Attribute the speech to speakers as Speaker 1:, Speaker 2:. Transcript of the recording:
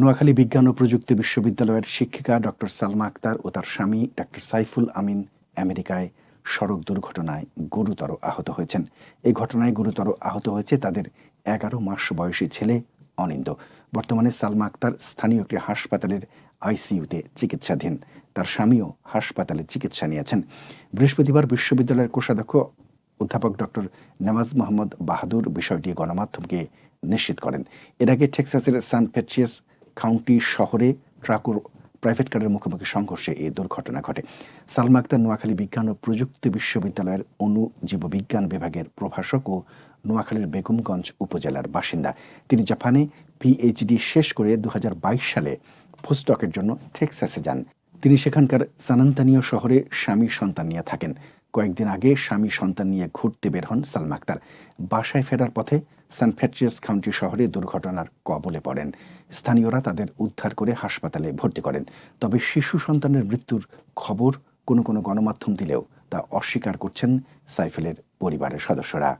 Speaker 1: নোয়াখালী বিজ্ঞান ও প্রযুক্তি বিশ্ববিদ্যালয়ের শিক্ষিকা ডক্টর সালমা আক্তার ও তার স্বামী ডক্টর সাইফুল আমিন আমেরিকায় সড়ক দুর্ঘটনায় গুরুতর আহত হয়েছেন। এই ঘটনায় গুরুতর আহত হয়েছে তাদের এগারো মাস বয়সী ছেলে অনিন্দ। বর্তমানে সালমা আক্তার স্থানীয় একটি হাসপাতালের আইসিইউতে চিকিৎসাধীন। তার স্বামীও হাসপাতালে চিকিৎসা নিয়েছেন। বৃহস্পতিবার বিশ্ববিদ্যালয়ের কোষাধ্যক্ষ অধ্যাপক ডক্টর নওয়াজ মোহাম্মদ বাহাদুর বিষয়টি গণমাধ্যমকে নিশ্চিত করেন। এর আগে টেক্সাসের সান পেট্রিয়াস কাউন্টি শহরে ট্রাক ও প্রাইভেট কারের মুখোমুখি সংঘর্ষে এই দুর্ঘটনা ঘটে। সালমা আক্তার নোয়াখালী বিজ্ঞান ও প্রযুক্তি বিশ্ববিদ্যালয়ের অণু জীববিজ্ঞান বিভাগের প্রভাষক ও নোয়াখালীর বেগমগঞ্জ উপজেলার বাসিন্দা। তিনি জাপানে পিএইচডি শেষ করে দু হাজার বাইশ সালে পোস্টডকের জন্য টেক্সাসে যান। তিনি সেখানকার সানান্তানীয় শহরে স্বামী সন্তান নিয়ে থাকেন। কয়েকদিন আগে স্বামী সন্তান নিয়ে ঘুরতে বের হন সালমা আক্তার। বাসায় ফেরার পথে সান ফ্যাট্রিয়াস কাউন্টি শহরে দুর্ঘটনার কবলে পড়েন। স্থানীয়রা তাদের উদ্ধার করে হাসপাতালে ভর্তি করেন। তবে শিশু সন্তানের মৃত্যুর খবর কোনো কোনো গণমাধ্যম দিলেও তা অস্বীকার করছেন সাইফেলের পরিবারের সদস্যরা।